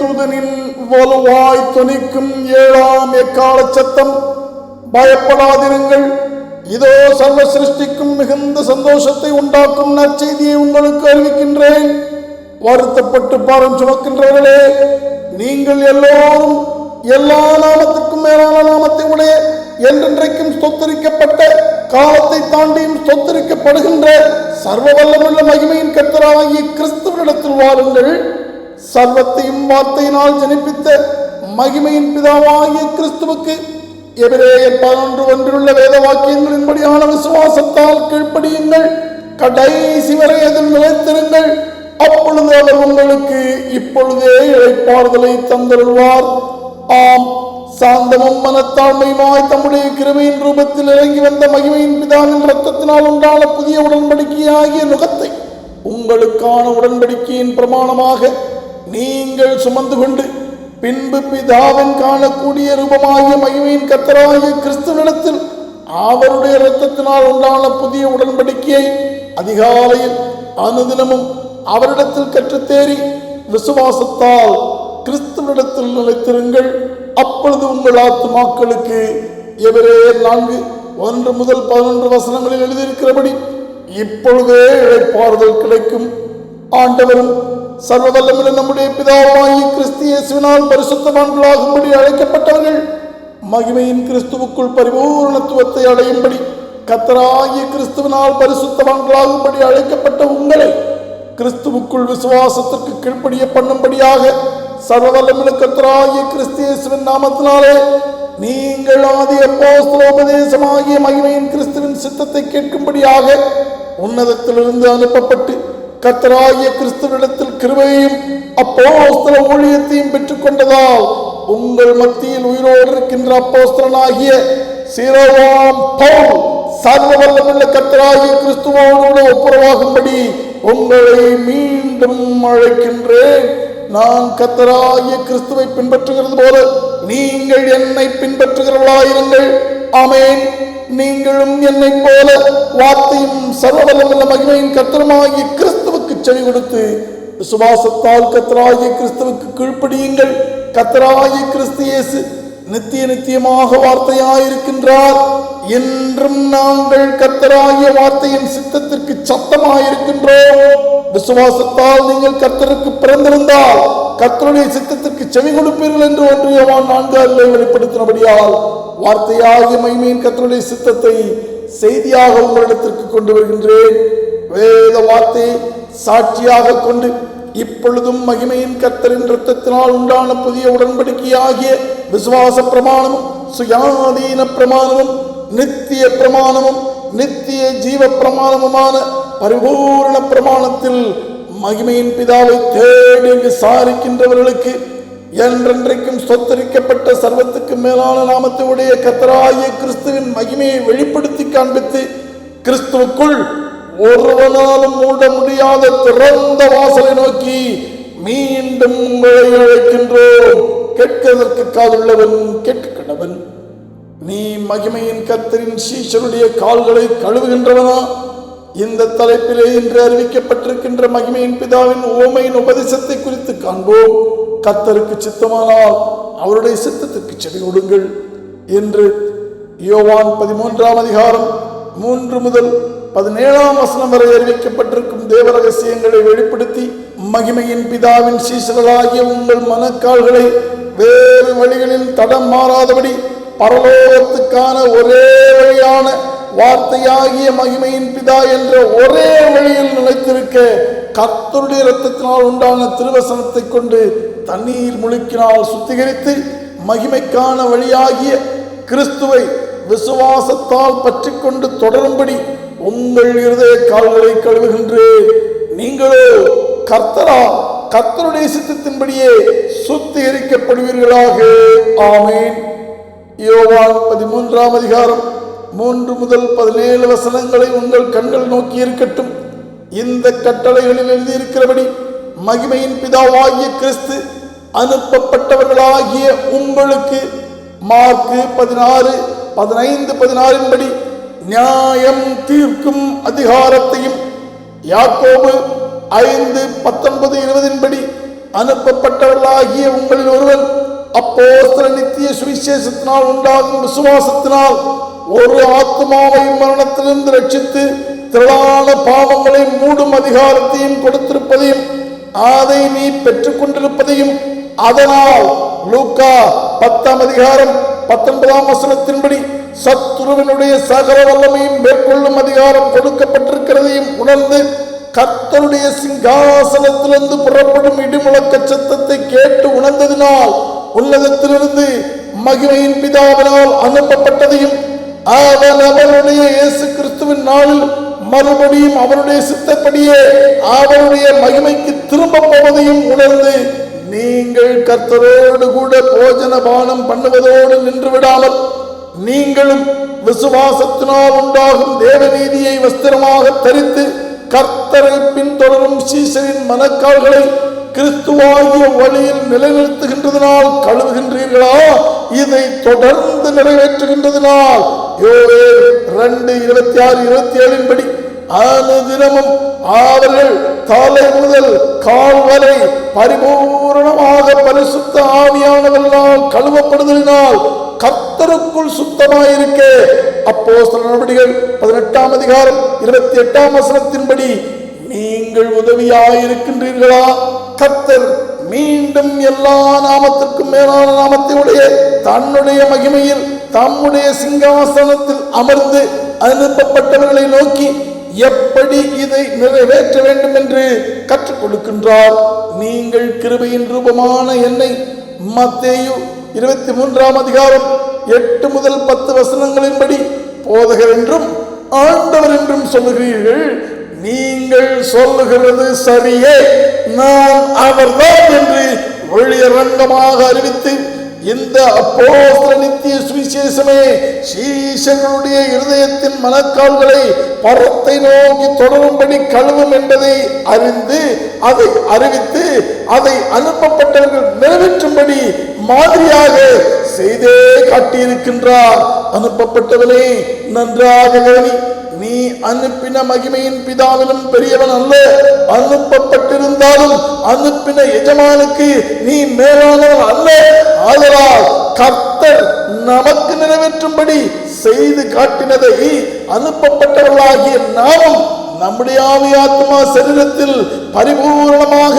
தூதனில் வலுவாய் தொனிக்கும் ஏழாம் எக்கால சத்தம். பயப்படாதிருங்கள். இதோ சர்வ சிருஷ்டிக்கும் மிகுந்த சந்தோஷத்தை உண்டாக்கும் நற்செய்தியை உங்களுக்கு அறிவிக்கின்றேன். வருத்தப்பட்டு பாரம் சுமக்கின்றவர்களே நீங்கள் எல்லோரும் எல்லா நாமத்திற்கும் மேலான நாமத்தை உடைய என்றென்றைக்கும் சொத்தரிக்கப்பட்ட காலத்தை தாண்டியும் சொத்தரிக்கப்படுகின்ற சர்வ வல்லமுள்ள மகிமையின் கர்த்தராகிய கிறிஸ்துவனிடத்தில் வாருங்கள். சர்வத்தையும் வார்த்தையினால் ஜனிப்பித்த மகிமையின் பிதாவாகிய கிறிஸ்துவுக்கு எபிரேயர் பதினொன்று ஒன்றிலுள்ள வேத வாக்கியங்களின்படியான விசுவாசத்தால் கீழ்ப்படியுங்கள். கடைசி வரை அதில் நிலைத்திருங்கள். அப்பொழுது அவர் உங்களுக்கு இப்பொழுதே இழைப்பாறுதலை தந்தருள்வார். ஆம் சாந்தமும் மனத்தாழ்மையுமாய் தம்முடைய கிருமையின் ரூபத்தில் இறங்கி வந்த மகிமையின் பிதாவின் ரத்தத்தினால் உண்டான புதிய உடன்படிக்கையாகிய நுகத்தை உங்களுக்கான உடன்படிக்கையின் பிரமாணமாக நீங்கள் சுமந்து கொண்டு பின்பு பிதாவின் காணக்கூடிய ரூபமாகிய மகிமையின் கத்தராகிய கிறிஸ்துவனிடத்தில் அவருடைய இரத்தத்தினால் உண்டான புதிய உடன்படிக்கையை அதிகாலையில் அனுதினமும் அவரிடத்தில் கற்றுத்தேறி விசுவாசத்தால் கிறிஸ்துவனிடத்தில் நிலைத்திருங்கள். அப்பொழுது உங்கள் ஆத்துமாக்களுக்கு எவரே நான்கு ஒன்று முதல் பதினொன்று வசனங்களில் எழுதியிருக்கிறபடி இப்பொழுதே இழைப்பாறுதல் கிடைக்கும். ஆண்டவரும் சர்வவல்லமுள்ள நம்முடைய பிதாவாகி கிறிஸ்தியேசுவினால் பரிசுத்தவான்களாகும்படி அழைக்கப்பட்டவர்கள் மகிமையின் கிறிஸ்துவுக்குள் பரிபூரணத்துவத்தை அடையும்படி கத்தராகிய கிறிஸ்துவினால் பரிசுத்தவான்களாகும்படி அழைக்கப்பட்ட உங்களை கிறிஸ்துவுக்குள் விசுவாசத்திற்கு கீழ்ப்படிய பண்ணும்படியாக சர்வவல்லமுள்ள கத்தராகிய கிறிஸ்தியேசுவின் நாமத்தினாலே நீங்கள் ஆதி அப்போஸ்தலோபதேசமாகிய மகிமையின் கிறிஸ்துவின் சித்தத்தை கேட்கும்படியாக உன்னதத்திலிருந்து அனுப்பப்பட்டு கத்தராகிய கிறிஸ்துவனிடத்தில் கிருபையும் அப்போஸ்தல ஊழியத்தையும் பெற்றுக்கொண்டதால் உங்கள் மத்தியில் உயிரோடு இருக்கின்ற அப்போஸ்தலனாகிய சீரோவாம் பவுல் சர்வ வல்லமுள்ள கிறிஸ்துவோடு ஒப்புரவாகும்படி உங்களை மீண்டும் அழைக்கின்றேன். நான் கத்தராகிய கிறிஸ்துவை பின்பற்றுகிறது போல நீங்கள் என்னை பின்பற்றுகிறவர்களாயிருங்கள். ஆமேன். நீங்களும் என்னைப் போல வார்த்தையும் சர்வவல்லமுள்ள மகிமையின் கத்தருமாகிய கிறிஸ்து செவி கொடுத்து விசுவாசத்தால் கத்தராகிய கிறிஸ்துவுக்கு கீழ்ப்படியுங்கள். கத்தராகிய கிறிஸ்து இயேசு நித்திய நித்தியமாக வார்த்தையாயிருக்கின்றார். என்றும் நாங்கள் கத்தராகிய வார்த்தையின் சித்தத்திற்கு சத்தமாயிருக்கின்றோம். விசுவாசத்தால் நீங்கள் கர்த்தருக்கு பிறந்திருந்தால் கர்த்தருடைய சித்தத்திற்கு செவி கொடுப்பீர்கள் என்று ஒன்றியவான் நான்கு அல்லை வெளிப்படுத்தினபடியால் வார்த்தையாகிய மைமையின் கர்த்தருடைய சித்தத்தை செய்தியாக உங்களிடத்திற்கு கொண்டு வருகின்றேன். வேத வார்த்தை சாட்சியாக கொண்டு இப்பொழுதும் மகிமையின் கத்தரின் இரத்தத்தினால் உண்டான புதிய உடன்படிக்கையாகிய விசுவாச பிரமாணமும் சுயாதீன பிரமாணமும் நித்திய பிரமாணமும் நித்திய ஜீவ பிரமாணமுமான பரிபூர்ண பிரமாணத்தில் மகிமையின் பிதாவை தேடி விசாரிக்கின்றவர்களுக்கு என்றென்றைக்கும் சொத்தரிக்கப்பட்ட சர்வத்துக்கு மேலான நாமத்தை உடைய கத்தராகிய கிறிஸ்துவின் மகிமையை வெளிப்படுத்தி காண்பித்து கிறிஸ்துவுக்குள் ஒருவனாலும் மூட முடியாத திறந்த வாசலை நோக்கி மீண்டும் உங்களை அழைக்கின்றோம். கேட்கதற்கு காதுள்ளவன் கேட்டுக்கணவன் நீ மகிமையின் கத்தரின் சீஷருடைய கால்களை கழுவுகின்றவனா? இந்த தலைப்பிலே இன்று அறிவிக்கப்பட்டிருக்கின்ற மகிமையின் பிதாவின் ஓமையின் உபதேசத்தை குறித்து காண்போம். கத்தருக்கு சித்தமானால் அவருடைய சித்தத்திற்கு செடி கொடுங்கள். என்று யோவான் பதிமூன்றாம் அதிகாரம் மூன்று முதல் பதினேழாம் வசனம் வரை அறிவிக்கப்பட்டிருக்கும் தேவ ரகசியங்களை வெளிப்படுத்தி மகிமையின் பிதாவின் சீசர்களாகிய உங்கள் மனக்கால்களை வேறு வழிகளில் தடம் மாறாதபடி பரலோகத்துக்கான ஒரே வழியான வார்த்தையாகிய மகிமையின் பிதா என்ற ஒரே வழியில் நிலைத்திருக்க கர்த்தருடைய இரத்தத்தினால் உண்டான திருவசனத்தை கொண்டு தண்ணீர் முழுக்கினால் சுத்திகரித்து மகிமைக்கான வழியாகிய கிறிஸ்துவை விசுவாசத்தால் பற்றி கொண்டு தொடரும்படி உங்கள் இருதய கால்களை கழுவுகின்றேன் நீங்களோ கர்த்தரா கர்த்தருடைய சித்தத்தின்படியே சுத்திகரிக்கப்படுவீர்களாக. ஆமேன். யோவான் பதிமூன்றாம் அதிகாரம் மூன்று முதல் பதினேழு வசனங்களை உங்கள் கண்கள் நோக்கி இருக்கட்டும். இந்த கட்டளைகளில் எழுதியிருக்கிறபடி மகிமையின் பிதாவாகிய கிறிஸ்து அனுப்பப்பட்டவர்களாகிய உங்களுக்கு மார்க்கு பதினாறு பதினைந்து பதினாறின்படி நியாயம் தீர்க்கும் அதிகாரத்தையும் யாக்கோபு ஐந்து பத்தொன்பது இருபதின்படி அனுப்பப்பட்டவர்களாகிய உங்களில் ஒருவன் அப்போஸ்தல நித்திய சுவிசேஷத்தினால் உண்டாகும் விசுவாசத்தினால் ஒரு ஆத்மாவை மரணத்திலிருந்து ரட்சித்து திரளான பாவங்களை மூடும் அதிகாரத்தையும் கொடுத்திருப்பதையும் அதை நீ பெற்றுக்கொண்டிருப்பதையும் அதனால் லூக்கா பத்தாம் அதிகாரம் பத்தொன்பதாம் வசனத்தின்படி சத்ருவினுடைய சகல வல்லமையும் மேற்கொள்ளும் அதிகாரம் கொடுக்கப்பட்டிருக்கிறதையும் உணர்ந்து கர்த்தருடைய சிங்காசனத்திலிருந்து புறப்படும் இடிமுழக்க சத்தத்தை கேட்டு உணர்ந்ததினால் உள்ளதத்திலிருந்து மகிமையின் பிதாவினால் அனுப்பப்பட்டதையும் அவன் அவருடைய இயேசு கிறிஸ்துவின் நாளில் மறுபடியும் அவருடைய சித்தப்படியே அவருடைய மகிமைக்கு திரும்ப போவதையும் உணர்ந்து நீங்கள் கர்த்தரோடு கூட போஜன பானம் பண்ணுவதோடு நின்று விடாமல் நீங்களும் விசுவாசத்தினால் உண்டாகும் தேவநீதியை வஸ்திரமாக தரித்து கர்த்தரை பின்தொடரும் சீசரின் மனக்கால்களை கிறிஸ்துவாகிய வழியில் நிலைநிறுத்துகின்றதனால் கழுவுகின்றீர்களா? இதை தொடர்ந்து நிறைவேற்றுகின்றதனால். யோவே ரெண்டு இருபத்தி ஆறு இருபத்தி ஏழின் படி அனுதினமும் அவர்கள் தலை முதல் கால் வரை பரிபூரணமாக பரிசுத்த ஆவியானவர்களால் கழுவப்படுதலினால் கர்த்தருக்குள் சுத்தமாயிருக்க. அப்போ நடவடிக்கைகள் பதினெட்டாம் அதிகாரம் இருபத்தி எட்டாம் வசனத்தின்படி நீங்கள் உதவியாயிருக்கின்றீர்களா? கர்த்தர் மீண்டும் எல்லா நாமத்திற்கும் மேலான நாமத்தினுடைய தன்னுடைய மகிமையில் தம்முடைய சிங்காசனத்தில் அமர்ந்து அனுப்பப்பட்டவர்களை நோக்கி எப்படி இதை நிறைவேற்ற வேண்டும் என்று கற்றுக் கொடுக்கின்றார்? நீங்கள் கிருபையின் ரூபமான என்னை மத்தேயு இருபத்தி மூன்றாம் அதிகாரம் எட்டு முதல் பத்து வசனங்களின்படி போதகர் என்றும் ஆண்டவர் என்றும் சொல்லுகிறீர்கள். நீங்கள் சொல்லுகிறது சரியே. நான் அவர்தான் என்று ஒளியரங்கமாக அறிவித்து இந்த அப்போஸ்தல நித்திய சுவிசேஷமே சீஷர்களுடைய இருதயத்தின் மனக்கால்களை பரத்தை நோக்கி தொடரும்படி கழுவும் என்பதை அறிந்து அதை அறிவித்து அதை அனுப்பப்பட்டவர்கள் நிறைவேற்றும்படி மாதிரியாக செய்தே காட்டியிருக்கின்றார். அனுப்பப்பட்டவனே நன்றாக கவனி நீ அனுப்பின மகிமையின் பிதாவிலும் பெரியவன் அல்ல. அனுப்பப்பட்டிருந்தாலும் அனுப்பின எஜமானுக்கு நீ மேலானவன் அல்ல. ஆதலால் கர்த்தர் நமக்கு நிறைவேற்றும்படி செய்து காட்டினதை அனுப்பப்பட்டவர்களாகிய நாமும் நம்முடைய ஆவி ஆத்மா சரீரத்தில் பரிபூரணமாக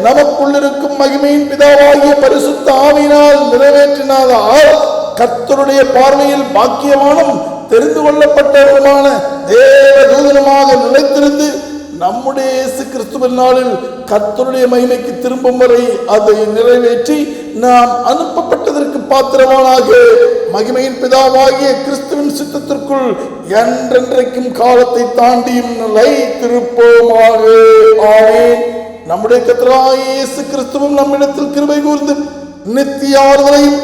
நமக்குள் இருக்கும் மகிமையின் பிதாவாகிய பரிசுத்த ஆவினால் நிறைவேற்றினாதால் கர்த்தருடைய பார்வையில் பாக்கியமானும் தெரிந்து கொள்ளப்பட்டவருமான தேவ தூதனமாக நிலைத்திருந்து நம்முடைய இயேசு கிறிஸ்துவின் நாளில் கத்தருடைய மகிமைக்கு திரும்பும் வரை அதை நிறைவேற்றி நாம் அனுப்பப்பட்டதற்கு பாத்திரமானாக மகிமையின் பிதாவாகிய கிறிஸ்துவின் சித்தத்திற்குள் என்றென்றைக்கும் காலத்தை தாண்டியும் நிலைத்திருப்போமாக. ஆமேன். நம்முடைய கர்த்தராகிய இயேசு கிறிஸ்துவும் நம்மிடத்தில் கிருபை கூர்ந்து நித்திய ஆறுதலையும்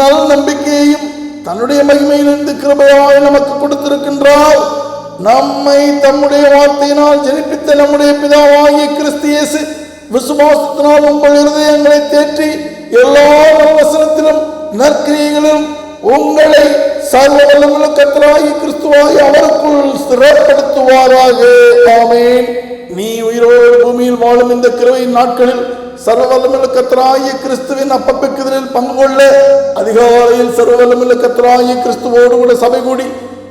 நல் நம்பிக்கையையும் தன்னுடைய மகிமையிலிருந்து கிருபையாய் நமக்கு கொடுத்திருக்கின்றார். நம்மை தம்முடைய வார்த்தையினால் ஜெனிப்பித்த நம்முடைய பிதாவாகிய கிறிஸ்தியேசு விசுவாசத்தினால் உங்கள் இருதயங்களை தேற்றி எல்லா வசனத்திலும் நற்கிரியைகளிலும் உங்களை சர்வ வல்லமுள்ள கத்தராகி கிறிஸ்துவாகி அவருக்குள் ஸ்திரப்படுத்துவாராக ஆமேன். நீ உயிரோடு பூமியில் வாழும் இந்த கிருவையின் நாட்களில் சர்வவல்லமுள்ள கத்தராகிய கிறிஸ்துவின் அப்பப்பிக்குதலில் பங்கு கொள்ள அதிகாலையில் சர்வவல்லமுள்ள கத்தராகிய கிறிஸ்துவோடு கூட சபை கூடி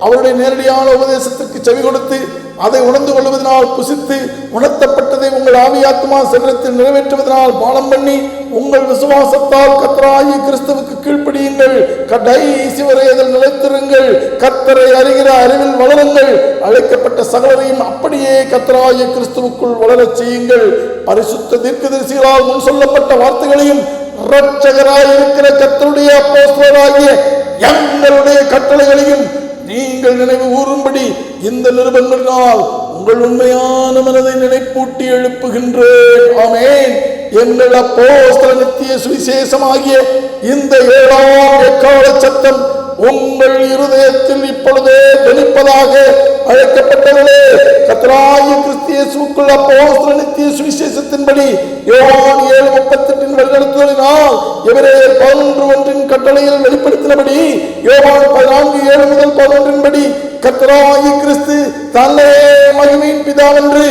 அவருடைய நேரடியான உபதேசத்திற்கு செவி கொடுத்து அதை உணர்ந்து கொள்வதனால் புசித்து உணர்த்தப்பட்டதை உங்கள் ஆவியாத்மா சரீரத்தில் நிறைவேற்றுவதனால் பானம் பண்ணி உங்கள் விசுவாசத்தால் கத்தராயி கிறிஸ்துவுக்கு கீழ்ப்படியுங்கள். கடைசி வரை அதில் நிலைத்திருங்கள். கத்தரை அறிகிற அறிவில் வளருங்கள். அழைக்கப்பட்ட சகலரையும் அப்படியே கத்தராய கிறிஸ்துவுக்குள் வளரச் செய்யுங்கள். பரிசுத்த தீர்க்கதரிசிகளால் முன் சொல்லப்பட்ட வார்த்தைகளையும் இரட்சகராய் இருக்கிற கத்தருடைய அப்போஸ்தலராகிய எங்களுடைய கட்டளைகளையும் நீங்கள் நினைவு கூறும்படி இந்த நிருபங்களினால் உங்கள் உண்மையான மனதை நினைப்பூட்டி எழுப்புகின்றேன். ஆமேன். எங்கள் அப்போஸ்தல நித்திய சுவிசேஷமாகிய இந்த ஏழாம் எக்கால சத்தம் உங்கள் இருதயத்தில் இப்பொழுதே தெளிப்பதாக அழைக்கப்பட்டவர்களே கத்தராய கிறிஸ்தியேசுக்குள் அப்போ நித்திய சுவிசேஷத்தின்படி யோவான் ஏழு முப்பத்தெட்டின் வழிநடத்துதலினால் இவரே பதினொன்று ஒன்றின் கட்டளையில் வெளிப்படுத்தினபடி யோவான் பதினான்கு ஏழு முதல் பதினொன்றின்படி கத்ராயி கிறிஸ்து தன்னை மகிமையின் பிதாவென்று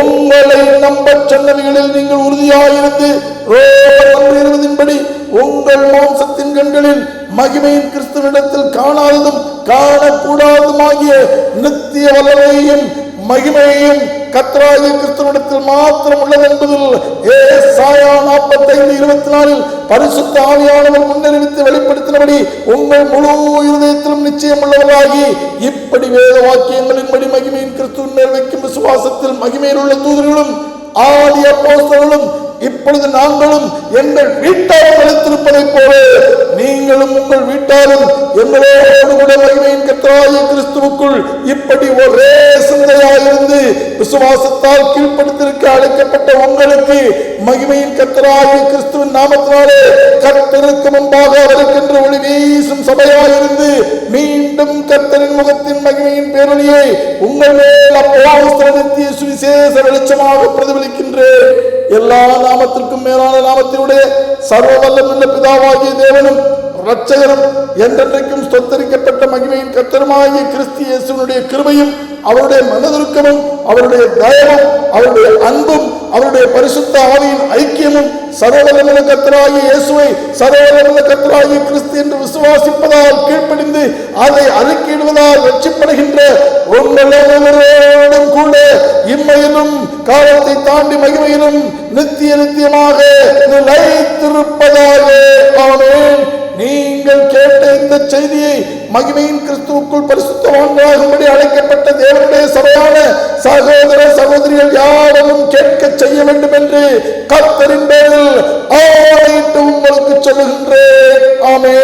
உங்களை நம்ப சொன்னவைகளில் நீங்கள் உறுதியாயிருந்து ரோமர் ஒன்று இருபதின்படி உங்கள் மாம்சத்தின் கண்களில் மகிமையின் கிறிஸ்துவனிடத்தில் காணாததும் காணக்கூடாததுமாகிய நித்திய வல்லமையையும் மகிமையையும் கத்ராகி கிறிஸ்துவிடத்தில் மாத்திரம் உள்ளது என்பதில் ஏ சாயா நாற்பத்தைந்து இருபத்தி நாலில் பரிசுத்த ஆவியானவர் முன்னறிவித்து வெளிப்படுத்தினபடி உங்கள் முழு இருதயத்திலும் நிச்சயம் உள்ளவராகி இப்படி வேத வாக்கியங்களின்படி மகிமையின் கிறிஸ்துவின் மேல் வைக்கும் விசுவாசத்தில் மகிமையில் உள்ள தூதர்களும் ஆதி அப்போஸ்தர்களும் இப்பொழுது நாங்களும் எங்கள் வீட்டாரும் அழைத்திருப்பதைப் போல நீங்களும் உங்கள் வீட்டாரும் எங்களோடு கூட மகிமையின் கத்தராய கிறிஸ்துவுக்குள். இப்படி ஒரே சிந்தையாயிருந்து விசுவாசத்தால் கீழ்ப்படுத்திருக்க அழைக்கப்பட்ட உங்களுக்கு மகிமையின் கத்தராய கிறிஸ்துவின் நாமத்தினாலே கத்தருக்கு முன்பாக வருகின்ற ஒளி வீசும் சபையாயிருந்து மீண்டும் கத்தரின் முகத்தின் மகிமையின் பேரொழியை உங்கள் மேல் அப்போ சுவிசேஷ வெளிச்சமாக பிரதிபலிக்கின்றேன். எல்லா நாமத்திற்கும் மேலான நாமத்தினுடைய சர்வ வல்லமுள்ள பிதாவாகிய தேவனும் இரட்சகரும் என்றென்றைக்கும் ஸ்தோத்தரிக்கப்பட்ட மகிமையின் கத்தருமாகிய கிறிஸ்து இயேசுவினுடைய கிருபையும் அவருடைய மனதுருக்கமும் அவருடைய தயவும் அவருடைய அன்பும் அவருடைய பரிசுத்த ஆவியின் ஐக்கியமும் சர்வவல்லமுள்ள கத்தராகிய இயேசுவை சர்வவல்லமுள்ள கத்தராகிய கிறிஸ்து என்று விசுவாசிப்பதால் கீழ்ப்படிந்து அதை அறிக்கையிடுவதால் வெற்றிப்படுகின்ற உங்களோடும் கூட இம்மையிலும் காலத்தை தாண்டி மகிமையிலும் நித்திய நித்தியமாக நிலைத்திருப்பதாக ஆமென். நீங்கள் கேட்ட இந்த செய்தியை மகிமையின் கிறிஸ்துவுக்குள் பரிசுத்தவான்களாகும்படி அழைக்கப்பட்ட தேவனுடைய சபையான சகோதர சகோதரிகள் யாரும் கேட்க செய்ய வேண்டும் என்று கத்தரின் பேரில் ஆணையிட்டு உங்களுக்கு சொல்லுகின்றேன். ஆமே